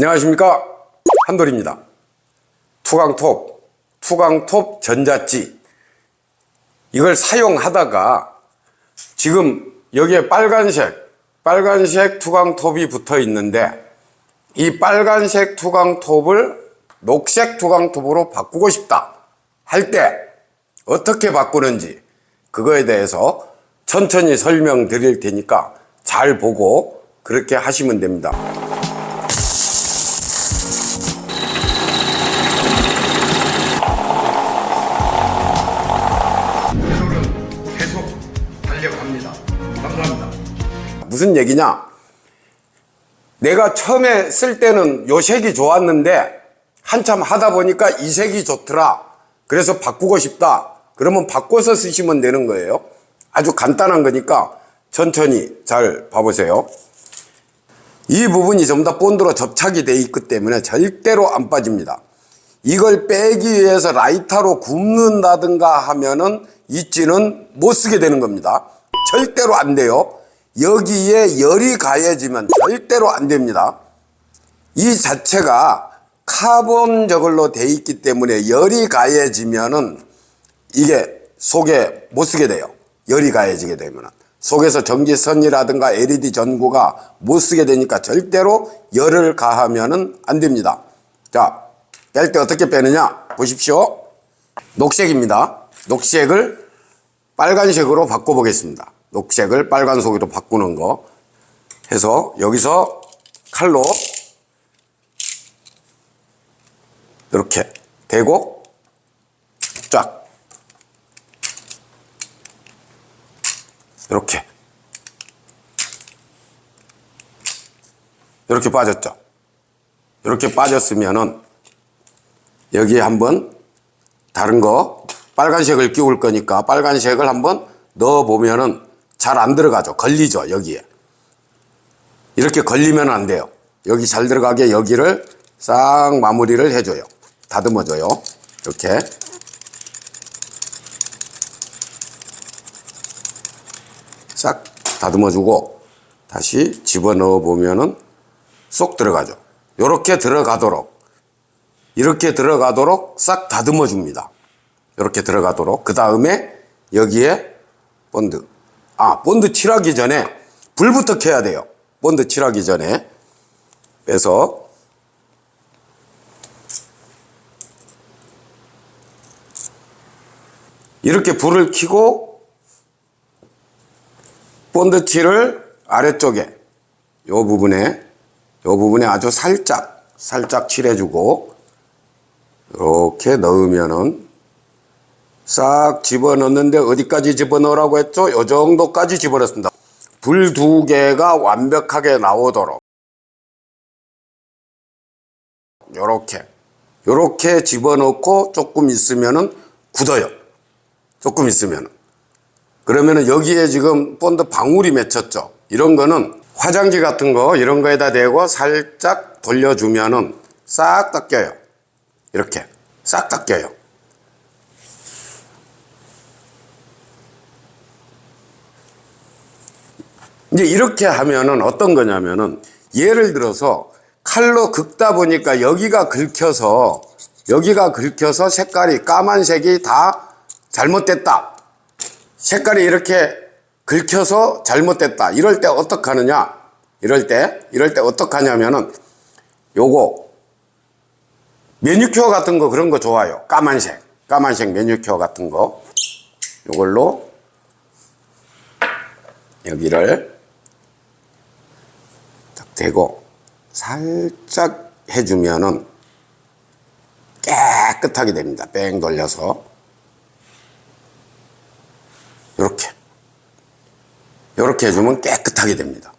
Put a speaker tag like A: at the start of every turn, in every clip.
A: 안녕하십니까? 한돌입니다. 투강톱 투강톱 전자찌. 이걸 사용하다가 지금 여기에 빨간색 빨간색 투강톱이 붙어 있는데 이 빨간색 투강톱을 녹색 투강톱으로 바꾸고 싶다 할 때 어떻게 바꾸는지 그거에 대해서 천천히 설명드릴 테니까 잘 보고 그렇게 하시면 됩니다. 무슨 얘기냐? 내가 처음에 쓸 때는 요 색이 좋았는데 한참 하다 보니까 이 색이 좋더라. 그래서 바꾸고 싶다. 그러면 바꿔서 쓰시면 되는 거예요. 아주 간단한 거니까 천천히 잘 봐보세요. 이 부분이 전부 다 본드로 접착이 되어 있기 때문에 절대로 안 빠집니다. 이걸 빼기 위해서 라이터로 굽는다든가 하면은 이 찌는 못 쓰게 되는 겁니다. 절대로 안 돼요. 여기에 열이 가해지면 절대로 안 됩니다. 이 자체가 카본 저걸로 돼 있기 때문에 열이 가해지면은 이게 속에 못 쓰게 돼요. 열이 가해지게 되면은. 속에서 전기선이라든가 LED 전구가 못 쓰게 되니까 절대로 열을 가하면은 안 됩니다. 자, 뺄 때 어떻게 빼느냐? 보십시오. 녹색입니다. 녹색을 빨간색으로 바꿔 보겠습니다. 녹색을 빨간색으로 바꾸는 거. 해서 여기서 칼로 이렇게 대고 쫙. 이렇게. 이렇게 빠졌죠. 이렇게 빠졌으면은 여기에 한번 다른 거 빨간색을 끼울 거니까 빨간색을 한번 넣어 보면은 잘 안 들어가죠. 걸리죠, 여기에. 이렇게 걸리면 안 돼요. 여기 잘 들어가게 여기를 싹 마무리를 해줘요. 다듬어줘요. 이렇게. 싹 다듬어주고 다시 집어넣어 보면은 쏙 들어가죠. 이렇게 들어가도록 이렇게 들어가도록 싹 다듬어 줍니다. 이렇게 들어가도록 그 다음에 여기에 본드 아 본드 칠하기 전에 불부터 켜야 돼요. 본드 칠하기 전에 빼서 이렇게 불을 켜고 본드 칠을 아래쪽에 요 부분에 요 부분에 아주 살짝 살짝 칠해주고 이렇게 넣으면은 싹 집어넣는데 어디까지 집어넣으라고 했죠? 요 정도까지 집어넣습니다. 불 두 개가 완벽하게 나오도록 요렇게 요렇게 집어넣고 조금 있으면은 굳어요. 조금 있으면은 그러면은 여기에 지금 본드 방울이 맺혔죠. 이런 거는 화장지 같은 거 이런 거에다 대고 살짝 돌려주면은 싹 닦여요. 이렇게 싹 닦여요. 이제 이렇게 하면은 어떤 거냐면은 예를 들어서 칼로 긁다 보니까 여기가 긁혀서 여기가 긁혀서 색깔이 까만색이 다 잘못됐다. 색깔이 이렇게 긁혀서 잘못됐다. 이럴 때 어떡하느냐? 이럴 때, 이럴 때 어떡하냐면은 요거 메뉴큐어 같은 거 그런 거 좋아요. 까만색. 까만색 메뉴큐어 같은 거. 요걸로 여기를 딱 대고 살짝 해주면은 깨끗하게 됩니다. 뺑 돌려서. 이렇게. 이렇게 해주면 깨끗하게 됩니다.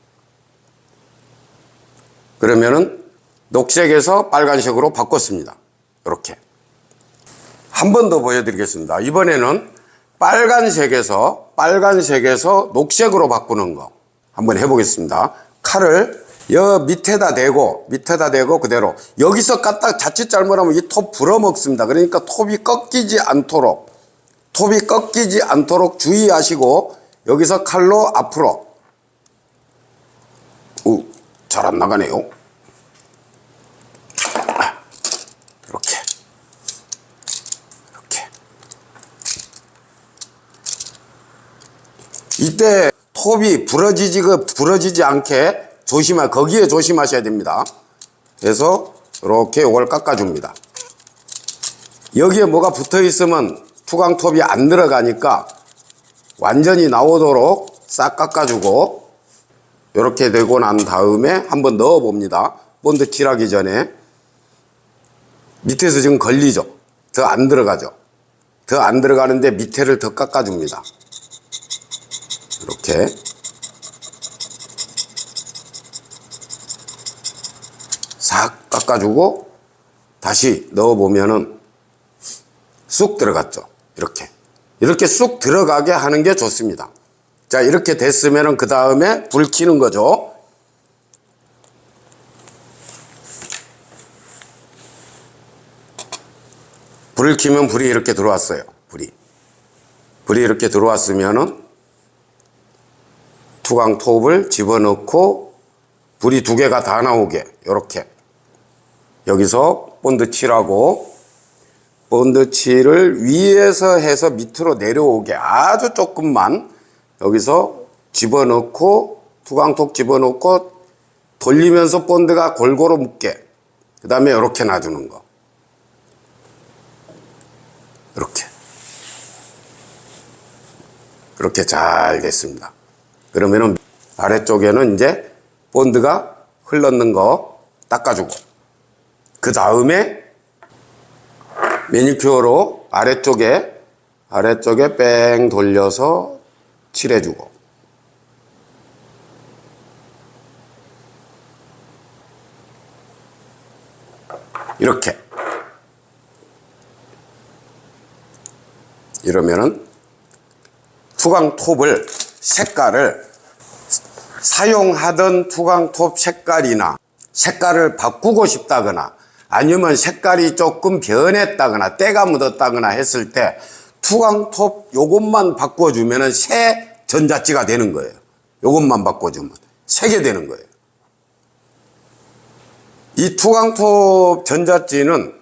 A: 그러면은 녹색에서 빨간색으로 바꿨습니다. 이렇게. 한 번 더 보여드리겠습니다. 이번에는 빨간색에서 빨간색에서 녹색으로 바꾸는 거 한번 해보겠습니다. 칼을 여 밑에다 대고 밑에다 대고 그대로 여기서 까딱 자칫 잘못하면 이 톱 불어먹습니다. 그러니까 톱이 꺾이지 않도록 톱이 꺾이지 않도록 주의하시고 여기서 칼로 앞으로 잘 안 나가네요. 이렇게 이렇게 이때 톱이 부러지지 그 부러지지 않게 조심하, 거기에 조심하셔야 됩니다. 그래서 이렇게 이걸 깎아줍니다. 여기에 뭐가 붙어 있으면 투광톱이 안 들어가니까 완전히 나오도록 싹 깎아주고 이렇게 되고 난 다음에 한번 넣어 봅니다. 본드 칠하기 전에 밑에서 지금 걸리죠. 더 안 들어가죠. 더 안 들어가는데 밑에를 더 깎아줍니다. 이렇게 싹 깎아주고 다시 넣어보면은 쑥 들어갔죠. 이렇게. 이렇게 쑥 들어가게 하는 게 좋습니다. 자, 이렇게 됐으면은 그 다음에 불 켜는 거죠. 불을 켜면 불이 이렇게 들어왔어요. 불이. 불이 이렇게 들어왔으면은 투광 톱을 집어넣고 불이 두 개가 다 나오게 이렇게 여기서 본드 칠하고 본드 칠을 위에서 해서 밑으로 내려오게 아주 조금만 여기서 집어넣고 투광톡 집어넣고 돌리면서 본드가 골고루 묶게. 그 다음에 이렇게 놔주는 거. 이렇게. 그렇게 잘 됐습니다. 그러면은 아래쪽에는 이제 본드가 흘렀는 거 닦아주고 그 다음에 매니큐어로 아래쪽에 아래쪽에 뺑 돌려서 칠해주고. 이렇게. 이러면은 투광 톱을 색깔을 사용하던 투광톱 색깔이나 색깔을 바꾸고 싶다거나 아니면 색깔이 조금 변했다거나 때가 묻었다거나 했을 때 투광톱 요것만 바꿔주면 새 전자찌가 되는 거예요. 요것만 바꿔주면 새게 되는 거예요. 이 투광톱 전자찌는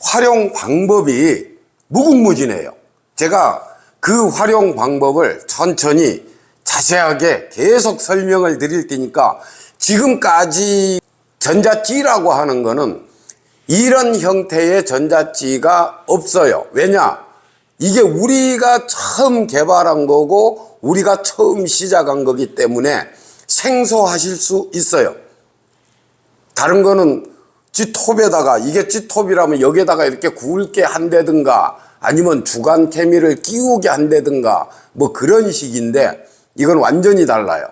A: 활용 방법이 무궁무진해요. 제가 그 활용 방법을 천천히 자세하게 계속 설명을 드릴 테니까 지금까지 전자찌라고 하는 거는 이런 형태의 전자찌가 없어요. 왜냐? 이게 우리가 처음 개발한 거고 우리가 처음 시작한 거기 때문에 생소하실 수 있어요. 다른 거는 찌톱에다가 이게 찌톱이라면 여기에다가 이렇게 굵게 한다든가 아니면 주간 케미를 끼우게 한다든가 뭐 그런 식인데 이건 완전히 달라요.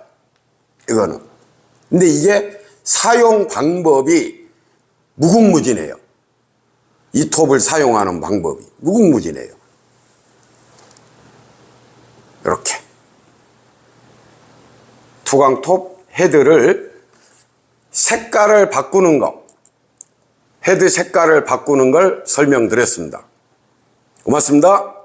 A: 이거는. 근데 이게 사용 방법이 무궁무진해요. 이 톱을 사용하는 방법이 무궁무진해요. 이렇게. 투광톱 헤드를 색깔을 바꾸는 거, 헤드 색깔을 바꾸는 걸 설명드렸습니다. 고맙습니다.